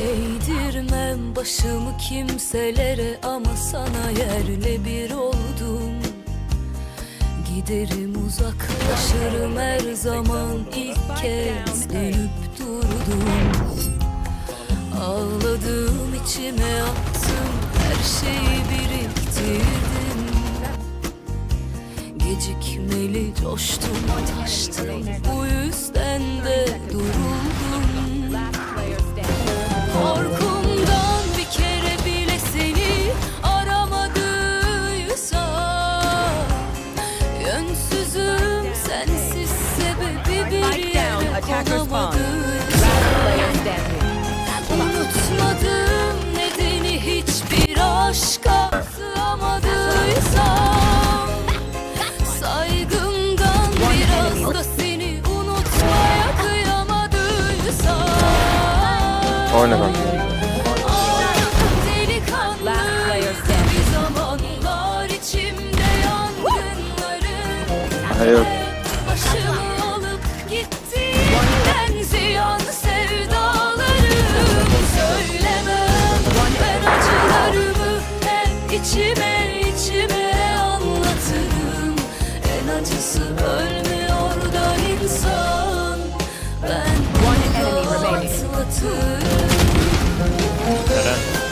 Vermem başımı kimselere ama sana yerle bir oldum. Giderim uzaklaşırım her zaman ilk kez dönüp durdum. Ağladığım içime attım her şeyi biriktirdim. Gecikmeli coştum taştım bu yüzden de duruldum içimde yangınları. Hayır. Yeah.